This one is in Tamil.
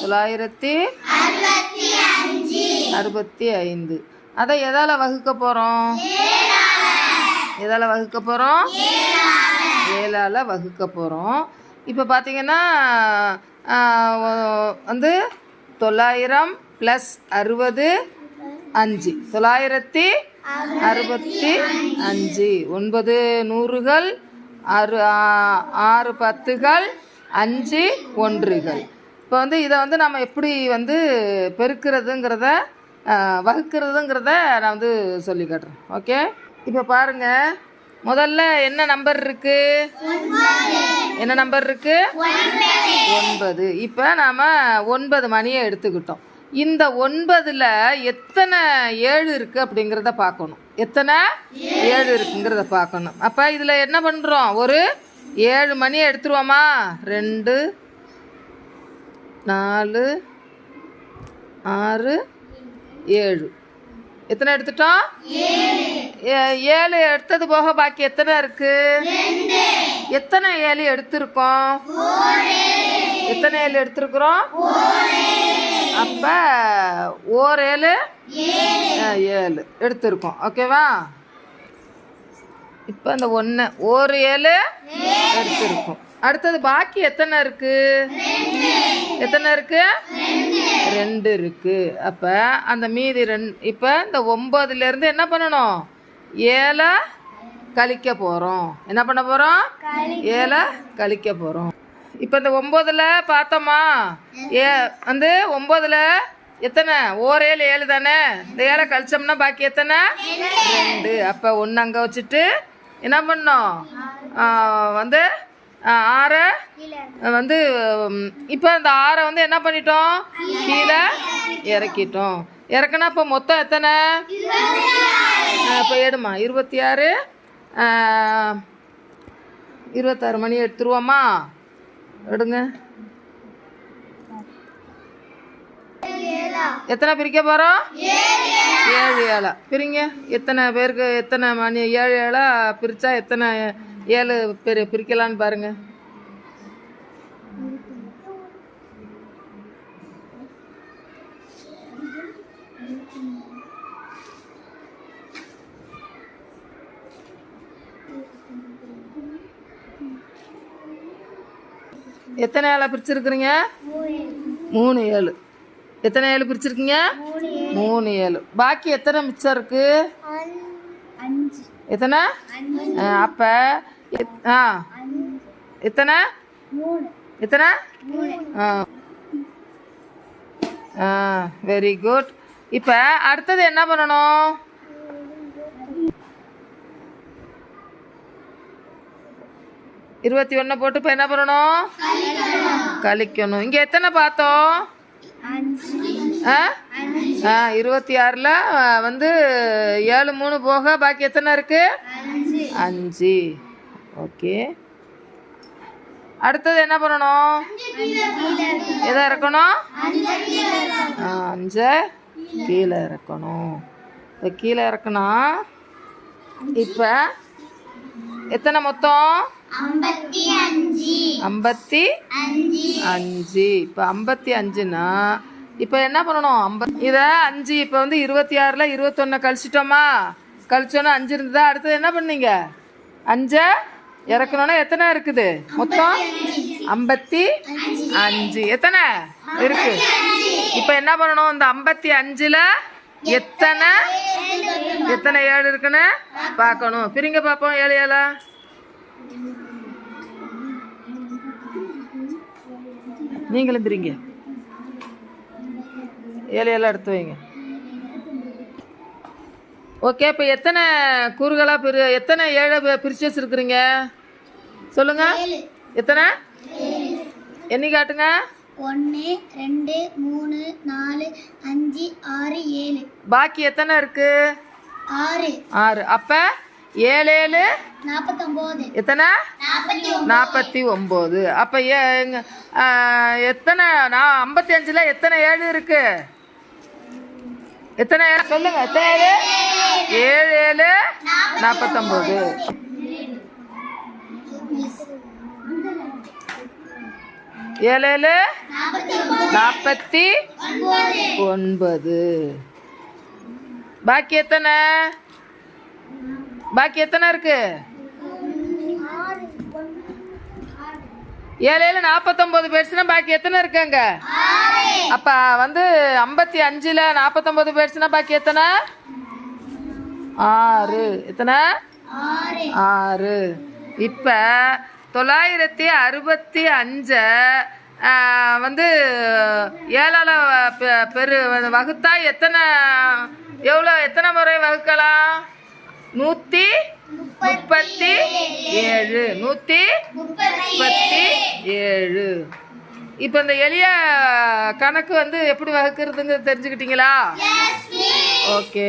தொள்ளாயிரத்தி அறுபத்தி ஐந்து. அதை எதால் வகுக்க போகிறோம் எதால் வகுக்க போகிறோம் ஏழால். வகுக்க போகிறோம் இப்போ பார்த்தீங்கன்னா வந்து தொள்ளாயிரம் ப்ளஸ் அறுபது அஞ்சு. தொள்ளாயிரத்தி அறுபத்தி அஞ்சு. ஒன்பது நூறுகள் ஆறு ஆறு பத்துகள் அஞ்சு ஒன்றுகள். இப்போ வந்து இதை வந்து நம்ம எப்படி வந்து பெருக்கிறதுங்கிறத வகுக்கிறதுங்கிறத நான் வந்து சொல்லி காட்டுறேன். ஓகே? இப்போ பாருங்கள் முதல்ல என்ன நம்பர் இருக்குது என்ன நம்பர் இருக்குது ஒன்பது. இப்போ நாம் ஒன்பது மணியை எடுத்துக்கிட்டோம். இந்த ஒன்பதில் எத்தனை ஏழு இருக்குது அப்படிங்கிறத பார்க்கணும். எத்தனை? ஏழு இருக்குங்கிறத பார்க்கணும். அப்போ இதில் என்ன பண்ணுறோம் ஒரு ஏழு மணி எடுத்துருவோமா? ரெண்டு நாலு ஆறு ஏழு. எத்தனை எடுத்துட்டோம்? ஏ- ஏழு எடுத்தது போக பாக்கி எத்தனை இருக்கு? எத்தனை ஏழு எடுத்திருக்கோம்? எத்தனை ஏழு எடுத்திருக்கிறோம்? அப்போ ஓர் ஏழு ஏழு. எடுத்திருக்கோம். ஓகேவா இப்போ இந்த ஒன்று ஒரு ஏழு. எடுத்திருக்கோம். அடுத்தது பாக்கி எத்தனை இருக்கு? எத்தனை இருக்கு? ரெண்டு. இருக்கு. அப்போ அந்த மீதி ரெண்டு இப்போ இந்த ஒம்பதுலேருந்து என்ன பண்ணணும்? ஏழை கழிக்க போகிறோம் என்ன பண்ண போகிறோம் ஏழை கழிக்க போகிறோம் இப்போ இந்த ஒம்போதில் பார்த்தோமா? ஏ வந்து ஒம்போதில் எத்தனை? ஓர் ஏழு ஏழு தானே? இந்த ஏழை கழிச்சோம்னா பாக்கி எத்தனை? ரெண்டு. அப்போ ஒன்று அங்கே வச்சுட்டு என்ன பண்ணோம்? வந்து ஆறை வந்து இப்போ இந்த ஆறை வந்து என்ன பண்ணிட்டோம்? கீழே இறக்கிட்டோம். இறக்குனா இப்போ மொத்தம் எத்தனை? இப்போ ஏடுமா? இருபத்தி ஆறு இருபத்தாறு மணி எடுத்துருவோமா? எடுங்க. எத்தனை பிரிக்க போகிறோம் ஏழு ஏழா. பிரிங்க. எத்தனை பேருக்கு எத்தனை மணி? ஏழு ஏழா. பிரித்தா எத்தனை ஏழு பேர் பிரிக்கலான்னு பாருங்க. எத்தனை ஏழை பிரிச்சிருக்கிறீங்க? மூணு ஏழு. எத்தனை ஏழு பிரிச்சிருக்கீங்க? மூணு ஏழு. பாக்கி எத்தனை மிச்சம் இருக்கு? எத்தனை? அப்ப ஆ. எத்தனை? எத்தனை? ஆ. ஆ வெரி குட் இப்போ அடுத்தது என்ன பண்ணணும்? இருபத்தி ஒன்றை போட்டு இப்போ என்ன பண்ணணும்? கழிக்கணும். இங்கே எத்தனை பார்த்தோம்? ஆ? ஆ இருபத்தி ஆறில் வந்து ஏழு மூணு போக பாக்கி எத்தனை இருக்கு? அஞ்சு. ஓகே. அடுத்தது என்ன பண்ணணும்? எதை இறக்கணும் அஞ்சை கீழே இறக்கணும். இப்போ கீழே இறக்கணும் இப்போ எத்தனை மொத்தம்? ஐம்பத்தி அஞ்சு. இப்போ ஐம்பத்தி அஞ்சுனா இப்போ என்ன பண்ணணும்? ஐம்பத் இதை அஞ்சு இப்போ வந்து இருபத்தி ஆறில் இருபத்தொன்று கழிச்சிட்டோமா? கழிச்சோன்னா அஞ்சு இருந்ததா? அடுத்தது என்ன பண்ணீங்க? அஞ்சை இறக்கணும்னா எத்தனை இருக்குது? மொத்தம் ஐம்பத்தி அஞ்சு. எத்தனை இருக்கு? இப்போ என்ன பண்ணணும்? இந்த ஐம்பத்தி அஞ்சில் எத்தனை? எத்தனை ஏழு இருக்குன்னு பார்க்கணும். பிரிங்க பார்ப்போம் ஏழு ஏழா? நீங்களும் பிரிங்க ஏழு ஏழு எடுத்து வைங்க. ஓகே இப்போ எத்தனை கூறுகளாக பிரி எத்தனை ஏழை பி- பிரிச்சு வச்சுருக்குறீங்க? சொல்லுங்க. எத்தனை? எண்ணி காட்டுங்க. ஒன்று ரெண்டு மூணு நாலு அஞ்சு ஆறு ஏழு. பாக்கி எத்தனை இருக்கு? ஆறு. ஆறு. அப்போ? ஏழு ஏழு எத்தனை? நாற்பத்தி ஒம்பது. அப்போ ஏ எத்தனை? நான் ஐம்பத்தி அஞ்சில் எத்தனை ஏழு இருக்கு? எத்தனை ஏழு? சொல்லுங்க எத்தனை ஏழு? ஏழு ஏழு நாற்பத்தொம்பது ஏழு ஏழு? நாற்பத்தி ஒன்பது பாக்கி எத்தனை? பாக்கி எத்தனை இருக்கு? ஏழையில் நாற்பத்தொம்போது பேர்ஸ்னா பாக்கி எத்தனை இருக்குங்க அப்போ வந்து ஐம்பத்தி அஞ்சில் நாற்பத்தொம்போது பேர்ஸ்னா பாக்கி எத்தனை? ஆறு. எத்தனை? ஆறு. இப்போ தொள்ளாயிரத்தி அறுபத்தி அஞ்சை வந்து ஏழால் பெ- பெரு வகுத்தா எத்தனை எவ்வளோ எத்தனை முறை வகுக்கலாம்? நூற்றி முப்பத்தி ஏழு. நூற்றி முப்பத்தி ஏழு. இப்போ இந்த எளிய கணக்கு வந்து எப்படி வகுக்கிறதுங்க தெரிஞ்சுக்கிட்டீங்களா? ஓகே